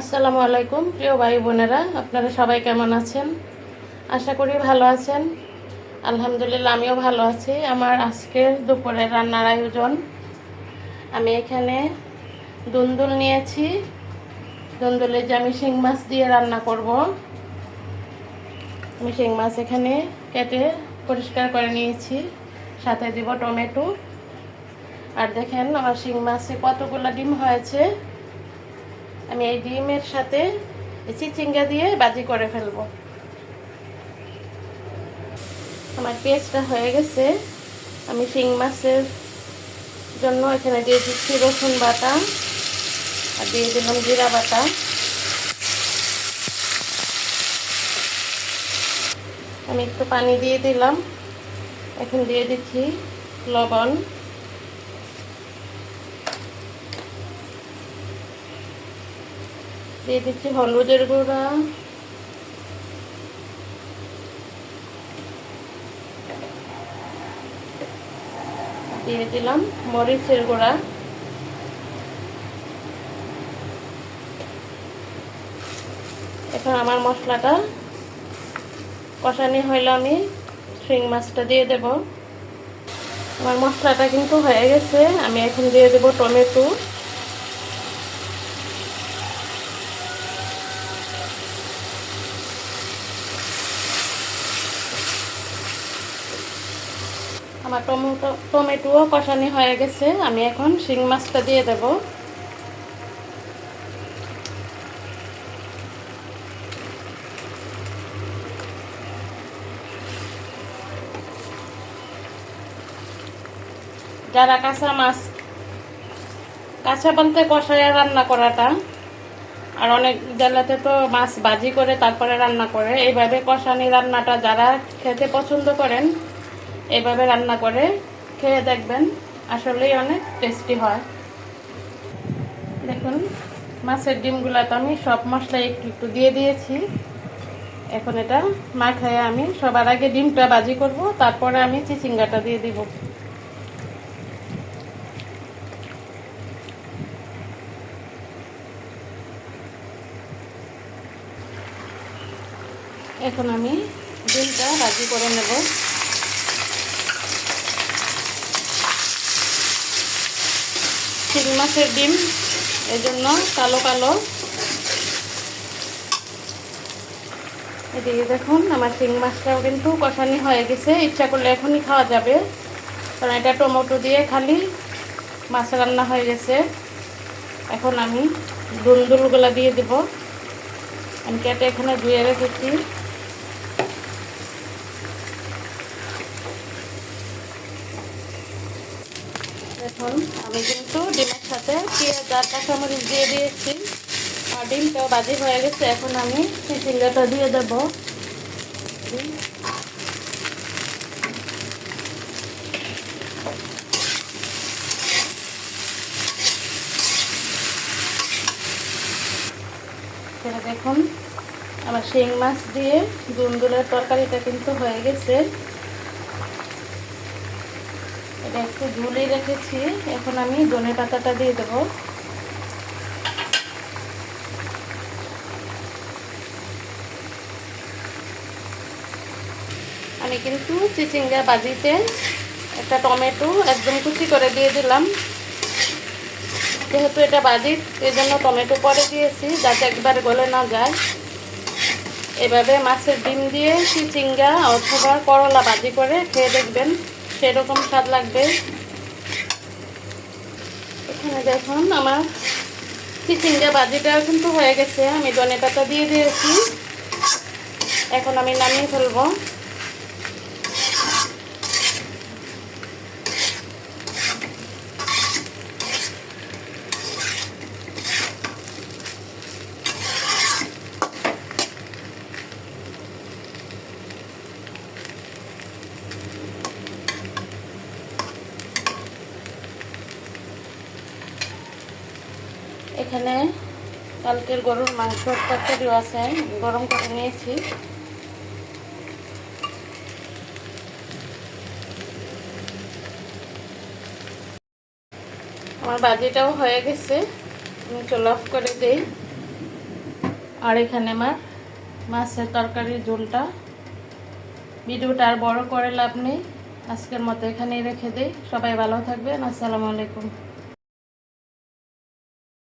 আসসালামু আলাইকুম, প্রিয় ভাই বোনেরা, আপনারা সবাই কেমন আছেন? আশা করি ভালো আছেন। আলহামদুলিল্লাহ, আমিও ভালো আছি। আমার আজকের দুপুরের রান্নার আয়োজন। আমি এখানে দুন্দুল নিয়েছি। দুন্দুলে যে আমি শিং মাছ দিয়ে রান্না করব, আমি শিং মাছ এখানে কেটে পরিষ্কার করে নিয়েছি। সাথে দিব টমেটো। আর দেখেন আমার শিং মাছে কতগুলো ডিম হয়েছে। আমি এই ডিমের সাথে চিচিঙ্গা দিয়ে বাজি করে ফেলব। আমার পেঁয়াজটা হয়ে গেছে। আমি শিং মাছের জন্য এখানে দিয়ে দিচ্ছি রসুন বাটা আর দিয়ে দিলাম জিরা বাটা। আমি একটু পানি দিয়ে দিলাম। এখন দিয়ে দিচ্ছি লবণ। দিয়ে দিচ্ছি হলুদের গুঁড়া। দিয়ে দিলাম মরিচের গুঁড়া। এখন আমার মশলাটা কষানি হইলে আমি শিং মাছটা দিয়ে দেব। আমার মশলাটা কিন্তু হয়ে গেছে, আমি এখন দিয়ে দেব টমেটো। আমার টমেটো, টমেটোও কষানি হয়ে গেছে। আমি এখন শিং মাছটা দিয়ে দেব। যারা কাঁচা মাছ, কাঁচা বলতে কষায় রান্না করাটা, আর অনেক জেলাতে তো মাছ ভাজি করে তারপরে রান্না করে, এইভাবে কষানি রান্নাটা যারা খেতে পছন্দ করেন এভাবে রান্না করে খেয়ে দেখবেন আসলেই অনেক টেস্টি হয়। দেখুন, মাছের ডিমগুলোতে আমি সব মশলা একটু একটু দিয়ে দিয়েছি। এখন এটা মাখায় আমি সবার আগে ডিমটা বাজি করব, তারপরে আমি চিচিঙ্গাটা দিয়ে দিব। এখন আমি ডিমটা ভাজি করে নেব। শিং মাছের ডিম। এই জন্য কালো কালো। এদিকে দেখুন, আমার শিং মাছটাও কিন্তু কষানি হয়ে গেছে। ইচ্ছা করলে এখনই খাওয়া যাবে। কারণ এটা টমেটো দিয়ে খালি মাছ রান্না হয়ে গেছে। এখন আমি দুলদুলগুলা দিয়ে দেব। আমি কেটে এখানে ধুয়ে রেখেছি। এখন আমি কিন্তু ডিমের সাথে দিয়ে দিয়েছি। আর ডিমটাও বাজি হয়ে গেছে, এখন আমি দিয়ে দেব। দেখুন, আমার শিং মাছ দিয়ে দুন্দুলের তরকারিটা কিন্তু হয়ে গেছে। এটা একটু ঝুলিয়ে রেখেছি। এখন আমি ধনে পাতাটা দিয়ে দেবো। আমি কিন্তু চিচিঙ্গা বাজিতে একটা টমেটো একদম কুচি করে দিয়ে দিলাম। যেহেতু এটা বাজি এই জন্য টমেটো পরে দিয়েছি যাতে একবার গলে না যায়। এভাবে মাছের ডিম দিয়ে চিচিঙ্গা অথবা করলা বাজি করে খেয়ে দেখবেন। সেরকম স্বাদ লাগবে। এখানে দেখুন আমার চিচিঙ্গা বাজিটা কিন্তু হয়ে গেছে। আমি ধনে পাতা দিয়ে দিয়েছি। এখন আমি নামিয়ে ফেলব। এখানে কালকের গরুর মাংসর তরকারিও আছে, গরম করে নিয়েছি। আমার বাজিটাও হয়ে গেছে, আমি চল অফ করে দিই। আর এখানে আমার মাছের তরকারির ঝোলটা। ভিডিওটা আর বড় করে লাভ নেই, আজকের মতো এখানেই রেখে দিই। সবাই ভালো থাকবেন, আসসালামু আলাইকুম।